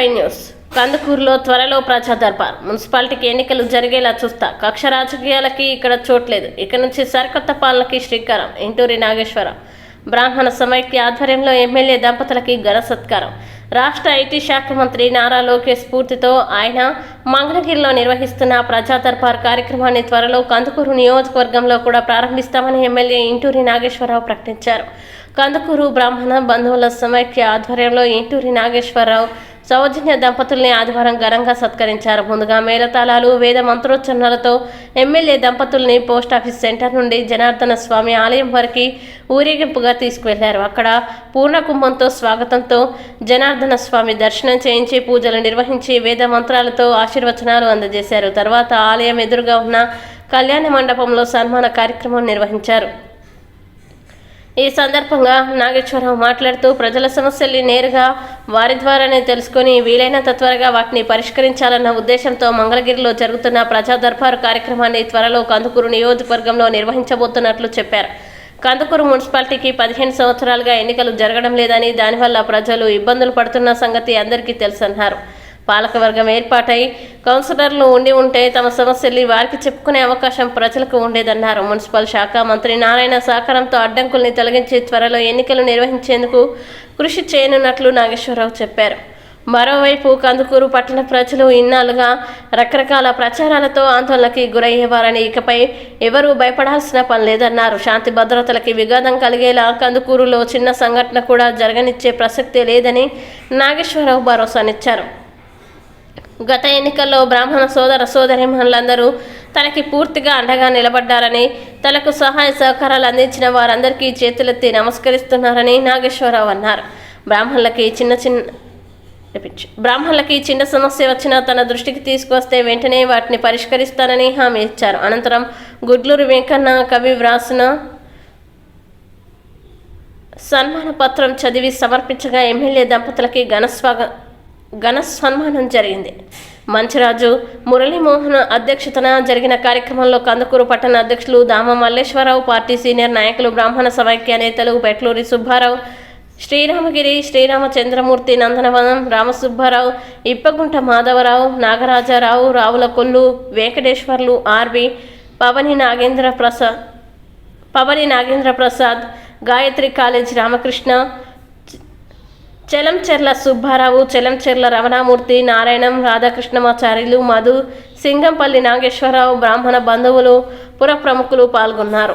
Five news. కందుకూరులో త్వరలో ప్రజా దర్బార్. మున్సిపాలిటీకి ఎన్నికలు జరిగేలా చూస్తా. కక్ష రాజకీయాలకి ఇక్కడ చోట్లేదు ఇక్కడ నుంచి సరికొత్త పాలనకి శ్రీకారం. ఇంటూరి నాగేశ్వరం బ్రాహ్మణ సమైక్య ఆధ్వర్యంలో ఎమ్మెల్యే దంపతులకి ఘన సత్కారం. రాష్ట్ర ఐటీ శాఖ మంత్రి నారా లోకేష్ స్ఫూర్తితో ఆయన మంగళగిరిలో నిర్వహిస్తున్న ప్రజా దర్బార్ కార్యక్రమాన్ని త్వరలో కందుకూరు నియోజకవర్గంలో కూడా ప్రారంభిస్తామని ఎమ్మెల్యే ఇంటూరి నాగేశ్వరరావు ప్రకటించారు. కందుకూరు బ్రాహ్మణ బంధువుల సమైక్య ఆధ్వర్యంలో ఇంటూరి నాగేశ్వరరావు సౌజన్య దంపతుల్ని ఆదివారం ఘనంగా సత్కరించారు. ముందుగా మేళతాళాలు వేద మంత్రోచ్చరణలతో ఎమ్మెల్యే దంపతుల్ని పోస్టాఫీస్ సెంటర్ నుండి జనార్దన స్వామి ఆలయం వరకు ఊరేగింపుగా తీసుకువెళ్ళారు. అక్కడ పూర్ణ కుంభంతో స్వాగతంతో జనార్దన స్వామి దర్శనం చేయించి పూజలు నిర్వహించి వేద మంత్రాలతో ఆశీర్వచనాలు అందజేశారు. తర్వాత ఆలయం ఎదురుగా ఉన్న కళ్యాణ మండపంలో సన్మాన కార్యక్రమం నిర్వహించారు. ఈ సందర్భంగా నాగేశ్వరరావు మాట్లాడుతూ ప్రజల సమస్యల్ని నేరుగా వారి ద్వారానే తెలుసుకొని వీలైనంత త్వరగా వాటిని పరిష్కరించాలన్న ఉద్దేశంతో మంగళగిరిలో జరుగుతున్న ప్రజా దర్బారు కార్యక్రమాన్ని త్వరలో కందుకూరు నియోజకవర్గంలో నిర్వహించబోతున్నట్లు చెప్పారు. కందుకూరు మున్సిపాలిటీకి పదిహేను సంవత్సరాలుగా ఎన్నికలు జరగడం లేదని దానివల్ల ప్రజలు ఇబ్బందులు పడుతున్న సంగతి అందరికీ తెలుసన్నారు. పాలకవర్గం ఏర్పాటై కౌన్సిలర్లు ఉండి ఉంటే తమ సమస్యల్ని వారికి చెప్పుకునే అవకాశం ప్రజలకు ఉండేదన్నారు. మున్సిపల్ శాఖ మంత్రి నారాయణ సహకారంతో అడ్డంకుల్ని తొలగించి త్వరలో ఎన్నికలు నిర్వహించేందుకు కృషి చేయనున్నట్లు నాగేశ్వరరావు చెప్పారు. మరోవైపు కందుకూరు పట్టణ ప్రజలు ఇన్నాళ్ళుగా రకరకాల ప్రచారాలతో ఆందోళనకి గురయ్యేవారని ఇకపై ఎవరూ భయపడాల్సిన పని లేదన్నారు. శాంతి భద్రతలకి విఘాతం కలిగేలా కందుకూరులో చిన్న సంఘటన కూడా జరగనిచ్చే ప్రసక్తే లేదని నాగేశ్వరరావు భరోసానిచ్చారు. గత ఎన్నికల్లో బ్రాహ్మణ సోదర సోదరిమణులందరూ తనకి పూర్తిగా అండగా నిలబడ్డారని తనకు సహాయ సహకారాలు అందించిన వారందరికీ చేతులెత్తి నమస్కరిస్తున్నారని నాగేశ్వరరావు అన్నారు. బ్రాహ్మణులకి చిన్న చిన్న బ్రాహ్మణులకి చిన్న సమస్య వచ్చినా తన దృష్టికి తీసుకొస్తే వెంటనే వాటిని పరిష్కరిస్తానని హామీ ఇచ్చారు. అనంతరం గుడ్లూరు వెంకన్న కవి వ్రాసిన సన్మాన పత్రం చదివి సమర్పించగా ఎమ్మెల్యే దంపతులకి ఘనస్వాగ ఘన సన్మానం జరిగింది. మంచిరాజు మురళీమోహన్ అధ్యక్షతన జరిగిన కార్యక్రమంలో కందుకూరు పట్టణ అధ్యక్షులు దామ మల్లేశ్వరరావు పార్టీ సీనియర్ నాయకులు బ్రాహ్మణ సమైక్య నేతలు Petluri Subbarao Sriramagiri Sriramachandramurthy Nandanavanam Ramasubbarao Ippagunta Madhavarao Nagarajarao Ravula Kollu Venkateswarlu R V Pavani Nagendra Prasad Pavani Nagendra Prasad Gayatri college Ramakrishna Chelancherla Subbarao Chelancherla Ramanamurthy Narayanam Radhakrishnamacharyulu Madhu Singampalli Nageswararao బ్రాహ్మణ బంధువులు పుర ప్రముఖులు పాల్గొన్నారు.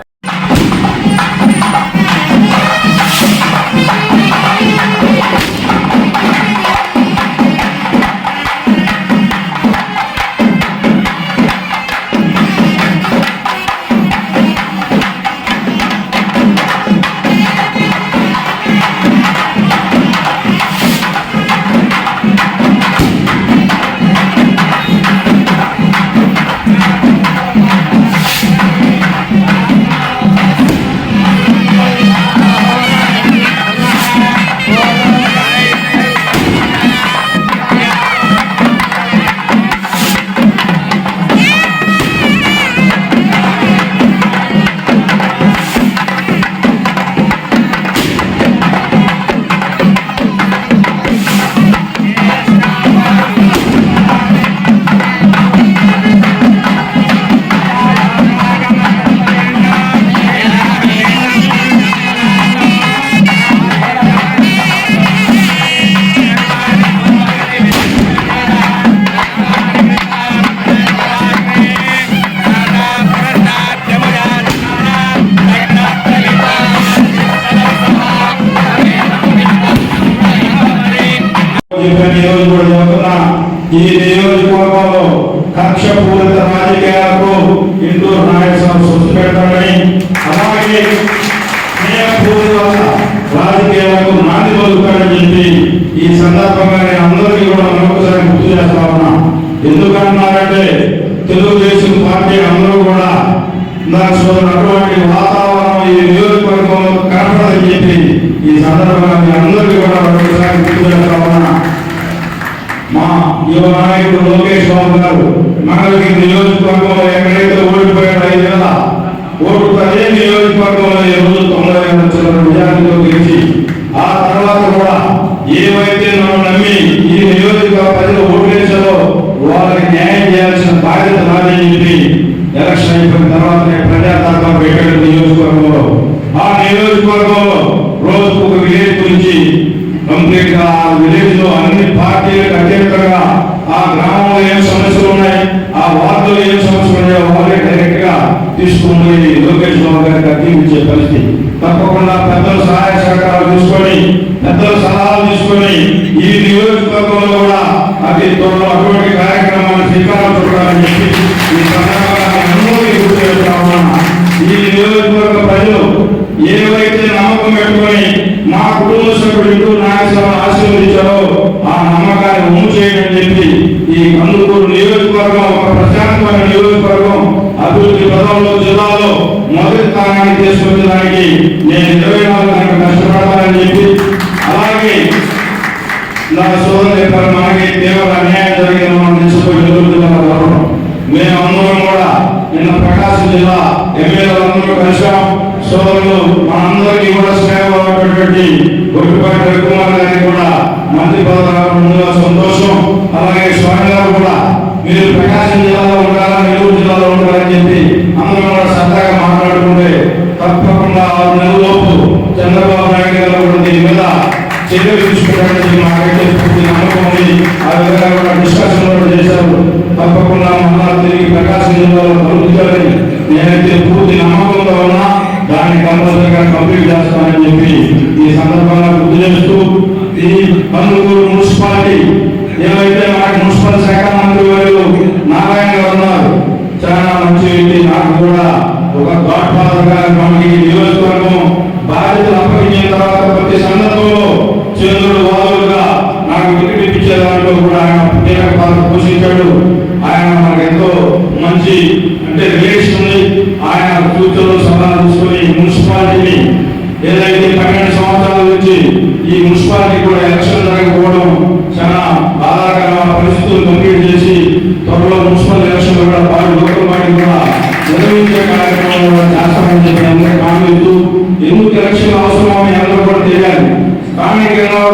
చెప్పిన నియోజకవర్గం ఈ నియోజకవర్గంలో కక్ష పూరిత రాజకీయాలకు ఇంటూరు నాగేశ్వరం సృష్టి పెడతాడని అలాగే స్నేహపూరిత రాజకీయాలకు నాంది పలుకుతాడని చెప్పి ఈ సందర్భంగా నేను అందరికీ కూడా మరొకసారి గుర్తు చేస్తా ఉన్నా. ఎందుకన్నారంటే తెలుగుదేశం పార్టీ అందరూ కూడా నాకు అటువంటి వాతావరణం ఈ నియోజకవర్గంలో కనపడదని చెప్పి ఈ సందర్భంగా మీ అందరికీ కూడా మరొకసారి గుర్తు ఉన్నా మా యువ నాయకుడు లోకేష్ బాబు గారు మనకి నియోజకవర్గంలో ఎక్కడైతే ఓడిపోయాడు ఐదు వేల ఓటు అదే నియోజకవర్గంలో ఈ రోజు తొంభై ఐదు లక్షల మెజార్టీతో గెలిచి ఆ తర్వాత కూడా ఏవైతే నన్ను నమ్మి ఈ నియోజకవర్గ ప్రజలు ఓటు నియోజకవర్గం వాళ్ళకి న్యాయం చేయాల్సిన బాధ్యత నాదని చెప్పి ఎలక్షన్ అయిపోయిన తర్వాత నేను ప్రజాతత్వం పెట్టాడు నియోజకవర్గంలో. ఆ నియోజకవర్గంలో రోజుకు ఒక విలేజ్ గురించి కంప్లీట్గా ఆ విలేజ్లో అన్ని పార్టీలకు అత్యంతంగా ఆ గ్రామంలో ఏం సమస్యలు ఉన్నాయి ఆ వార్డులో ఏం సమస్యలు ఉన్నాయో వాళ్ళే డైరెక్ట్గా తీసుకుని లోకేష్ బాబు గారికి అర్థించే పరిస్థితి. తప్పకుండా పెద్దల సహాయ సహకారాలు తీసుకొని పెద్దల సలహాలు తీసుకొని ఈ నియోజకవర్గంలో కూడా అతి త్వరలో అటువంటి నమ్మకం పెట్టుకుని మా కుటుంబ సభ్యుడు ఇంటూ నాగేశ్వరం ఆశీర్వదించారో ఆ నమ్మకాన్ని అమలు చేయని చెప్పి ఈ కందుకూరు నియోజకవర్గం ఒక ప్రశాంతమైన నియోజకవర్గం అభివృద్ధి పదంలో జిల్లాలో మొదటి స్థానాన్ని తీసుకొచ్చడానికి నేను ఇరవై నాలుగు గంటలు కష్టపడతానని చెప్పి అలాగే నా సోదరి చెప్పారు మనకి తీవ్ర అన్యాయం జరిగిన మనం తీసుకుపోయి మేము అందరం కూడా నిన్న ప్రకాశం జిల్లా ఎమ్మెల్యేలందరూ కలిసాం సోదరులు మా అందరికీ కూడా స్నేహమైనటువంటి గొడ్డుపాటి రఘుమార్ గారికి కూడా మంత్రి పదవి సంతోషం. అలాగే స్వామి గారు కూడా మీరు ప్రకాశం జిల్లాలో ఉండాలా నెల్లూరు జిల్లాలో ఉండాలని చెప్పి అందరం కూడా సరదాగా మాట్లాడుకుంటే తప్పకుండా ఆరు నెలలోపు చంద్రబాబు నాయుడు గారు కూడా దీని మీద చర్యలు తీసుకుంటారని మాకైతే పూర్తి నమ్మకం ఉంది ఆ విధంగా కూడా డిస్కషన్ కూడా చేశారు. తప్పకుండా మళ్ళా తిరిగి ప్రకాశం జిల్లాలో కలుగుతారని నేనైతే పూర్తి నమ్మకం కంపల్సరీగా కంప్లీట్ చేస్తామని చెప్పి ఈ సందర్భంగా గుర్తు చేస్తూ ఈ కందుకూరు మున్సిపాలిటీ ఏవైతే మనకి మున్సిపల్ శాఖ మంత్రి వారు నారాయణ గారు ఉన్నారు చాలా మంచి వ్యక్తి నాకు కూడా ఒక గాడ్ ఫాదర్గా మనకి నియోజకవర్గం బాధ్యతలు అప్పగించిన తర్వాత ప్రతి సందర్భంలో చంద్రుడు వాదులుగా నాకు వికెట్ ఇప్పించే దాంట్లో కూడా ఆయన కీలక పాత్ర పోషించాడు. ఆయన మనకు ఎంతో మంచి నిర్వహించే చేస్తామని చెప్పి అందరూ ఎందుకు ఎలక్షన్ అవసరమో కూడా తెలియాలి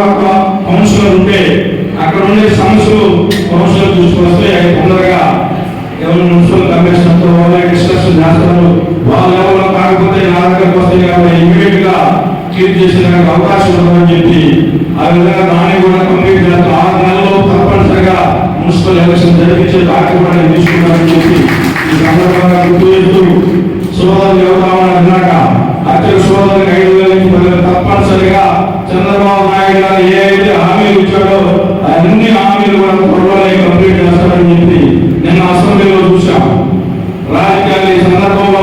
ఒక కౌన్సిలర్ ఉంటే అక్కడ ఉండే సమస్యలు కౌన్సిలర్ చూసుకొస్తే అవి తొందరగా ఎవరు మున్సిపల్ కమిషనర్తో వాళ్ళ డిస్కషన్ చేస్తారు వాళ్ళు ఎవరు కాకపోతే నా దగ్గరకు కాబట్టి ఇమీడియట్గా క్లియర్ అవకాశం ఉందని చెప్పి ఆ విధంగా దాన్ని కూడా కంప్లీట్ ఆరు తప్పనిసరిగా మున్సిపల్ ఎలక్షన్ జరిపించే కార్యక్రమాన్ని తీసుకున్నారని చెప్పి ఈ సందర్భంగా గుర్తు చేస్తూ సోదరులు ఎవరు అన్నాక అత్య సోదరులకు ఐదు వేల నుంచి పదివేలు. తప్పనిసరిగా చంద్రబాబు నాయుడు గారు ఏదైతే హామీలు ఇచ్చాడో అన్ని హామీలు కూడా చూశాం. రాజకీయాలు ఈ సందర్భంలో